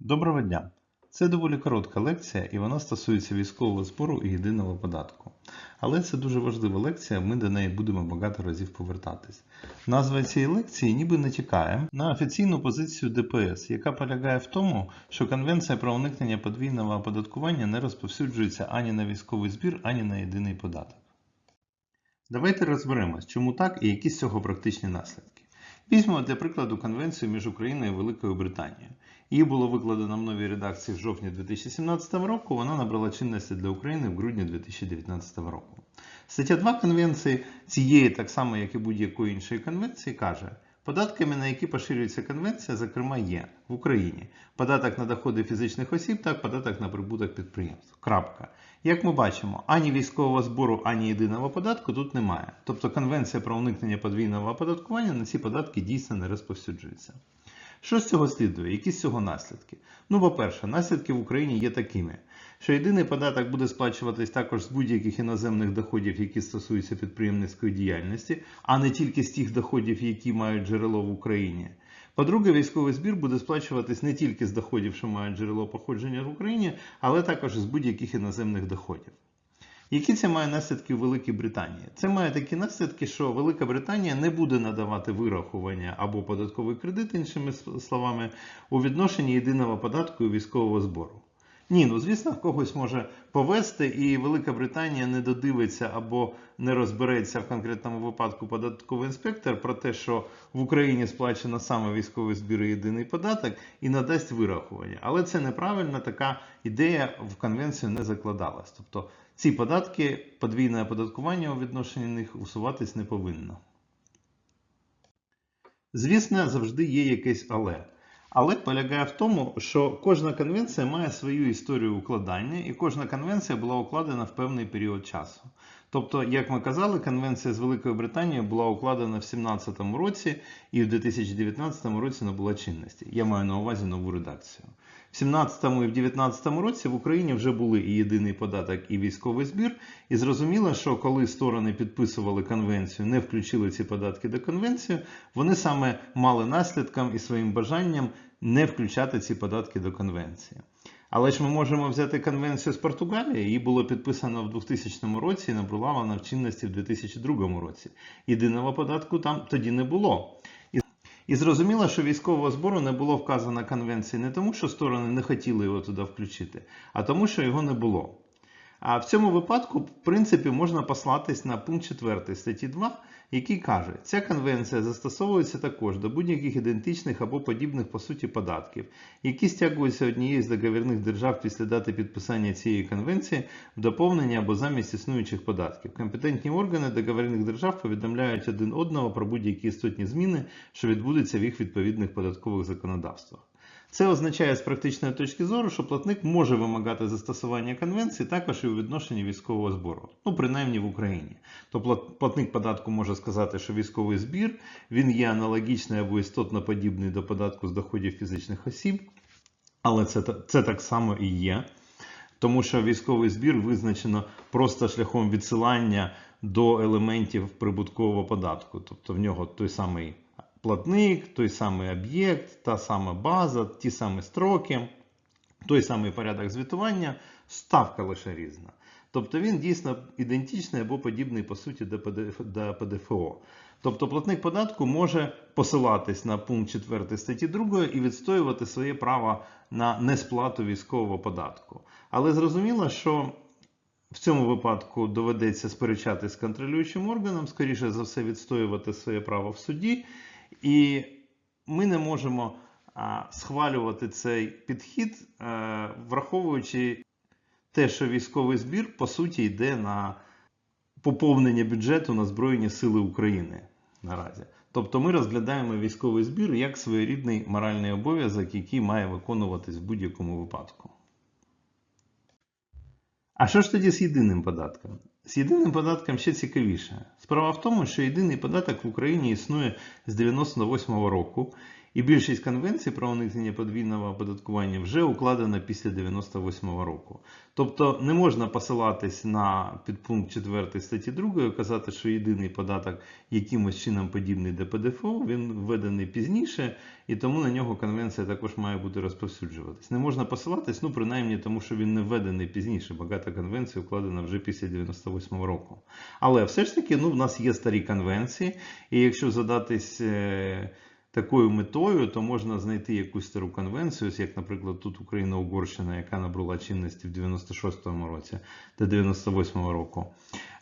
Доброго дня! Це доволі коротка лекція і вона стосується військового збору і єдиного податку. Але це дуже важлива лекція, ми до неї будемо багато разів повертатись. Назва цієї лекції ніби натякає на офіційну позицію ДПС, яка полягає в тому, що Конвенція про уникнення подвійного оподаткування не розповсюджується ані на військовий збір, ані на єдиний податок. Давайте розберемось, чому так і які з цього практичні наслідки. Візьмемо для прикладу конвенцію між Україною і Великою Британією. Її було викладено в новій редакції в жовтні 2017 року, вона набрала чинності для України в грудні 2019 року. Стаття 2 конвенції цієї, так само як і будь-якої іншої конвенції, каже, податками, на які поширюється конвенція, зокрема є в Україні податок на доходи фізичних осіб та податок на прибуток підприємств. Крапка. Як ми бачимо, ані військового збору, ані єдиного податку тут немає. Тобто конвенція про уникнення подвійного оподаткування на ці податки дійсно не розповсюджується. Що з цього слідує? Які з цього наслідки? Ну, по-перше, наслідки в Україні є такими, що єдиний податок буде сплачуватись також з будь-яких іноземних доходів, які стосуються підприємницької діяльності, а не тільки з тих доходів, які мають джерело в Україні. По-друге, військовий збір буде сплачуватись не тільки з доходів, що мають джерело походження в Україні, але також з будь-яких іноземних доходів. Які це має наслідки у Великій Британії? Це має такі наслідки, що Велика Британія не буде надавати вирахування або податковий кредит, іншими словами, у відношенні єдиного податку і військового збору. Ні, ну звісно, когось може повести, і Велика Британія не додивиться або не розбереться в конкретному випадку податковий інспектор про те, що в Україні сплачено саме військовий збір і єдиний податок, і надасть вирахування. Але це неправильно, така ідея в конвенцію не закладалась. Тобто ці податки, подвійне оподаткування у відношенні них усуватись не повинно. Звісно, завжди є якесь але. Але полягає в тому, що кожна конвенція має свою історію укладання, і кожна конвенція була укладена в певний період часу. Тобто, як ми казали, конвенція з Великою Британією була укладена в 2017 році і в 2019 році набула чинності. Я маю на увазі нову редакцію. В 2017 і в 2019 році в Україні вже були і єдиний податок, і військовий збір. І зрозуміло, що коли сторони підписували конвенцію, не включили ці податки до конвенції, вони саме мали наслідком і своїм бажанням не включати ці податки до конвенції. Але ж ми можемо взяти конвенцію з Португалії, її було підписано в 2000 році і набула вона в чинності в 2002 році. Єдиного податку там тоді не було. І зрозуміло, що військового збору не було вказано конвенції не тому, що сторони не хотіли його туди включити, а тому, що його не було. А в цьому випадку, в принципі, можна послатись на пункт 4 статті 2, який каже, ця конвенція застосовується також до будь-яких ідентичних або подібних по суті податків, які стягуються однією з договірних держав після дати підписання цієї конвенції в доповнення або замість існуючих податків. Компетентні органи договірних держав повідомляють один одного про будь-які істотні зміни, що відбудуться в їх відповідних податкових законодавствах. Це означає з практичної точки зору, що платник може вимагати застосування конвенції також і у відношенні військового збору, ну принаймні в Україні. То платник податку може сказати, що військовий збір він є аналогічний або істотно подібний до податку з доходів фізичних осіб, але це, це так само і є. Тому що військовий збір визначено просто шляхом відсилання до елементів прибуткового податку, тобто в нього той самий платник, той самий об'єкт, та сама база, ті самі строки, той самий порядок звітування, ставка лише різна. Тобто він дійсно ідентичний або подібний по суті до ПДФО. Тобто платник податку може посилатись на пункт 4 статті 2 і відстоювати своє право на несплату військового податку. Але зрозуміло, що в цьому випадку доведеться сперечатись з контролюючим органом, скоріше за все, відстоювати своє право в суді. І ми не можемо схвалювати цей підхід, враховуючи те, що військовий збір по суті йде на поповнення бюджету на Збройні Сили України наразі. Тобто ми розглядаємо військовий збір як своєрідний моральний обов'язок, який має виконуватись в будь-якому випадку. А що ж тоді з єдиним податком? З єдиним податком ще цікавіше. Справа в тому, що єдиний податок в Україні існує з 98-го року, І більшість конвенцій про уникнення подвійного оподаткування вже укладена після 98-го року. Тобто не можна посилатись на підпункт 4 статті 2 і казати, що єдиний податок якимось чином подібний до ПДФО, він введений пізніше, і тому на нього конвенція також має бути розповсюджуватись. Не можна посилатись, ну принаймні тому, що він не введений пізніше. Багато конвенцій укладено вже після 98-го року. Але все ж таки, ну, в нас є старі конвенції, і якщо задатись. Такою метою, то можна знайти якусь стару конвенцію, як, наприклад, тут Україна-Угорщина, яка набула чинності в 96-му році до 98-го року,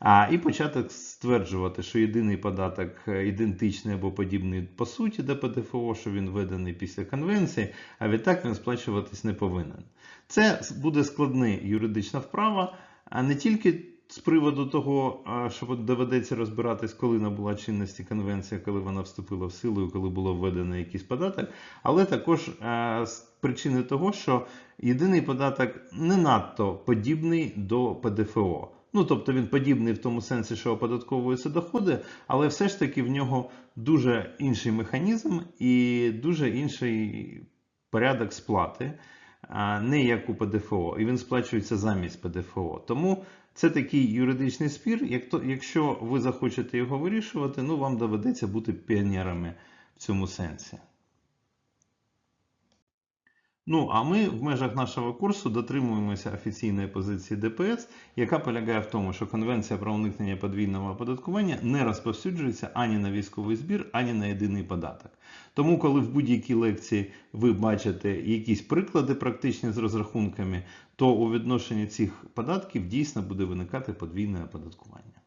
а, і почати стверджувати, що єдиний податок е, ідентичний або подібний по суті до ПДФО, що він введений після конвенції, а відтак він сплачуватись не повинен. Це буде складна юридична вправа, а не тільки з приводу того, що доведеться розбиратись, коли набула чинності конвенція, коли вона вступила в силу, коли було введено якийсь податок, але також з причини того, що єдиний податок не надто подібний до ПДФО. Ну, тобто він подібний в тому сенсі, що оподатковуються доходи, але все ж таки в нього дуже інший механізм і дуже інший порядок сплати, не як у ПДФО, і він сплачується замість ПДФО. Тому це такий юридичний спір. Як то, якщо ви захочете його вирішувати, ну вам доведеться бути піонерами в цьому сенсі. Ну, а ми в межах нашого курсу дотримуємося офіційної позиції ДПС, яка полягає в тому, що Конвенція про уникнення подвійного оподаткування не розповсюджується ані на військовий збір, ані на єдиний податок. Тому, коли в будь-якій лекції ви бачите якісь приклади практичні з розрахунками, то у відношенні цих податків дійсно буде виникати подвійне оподаткування.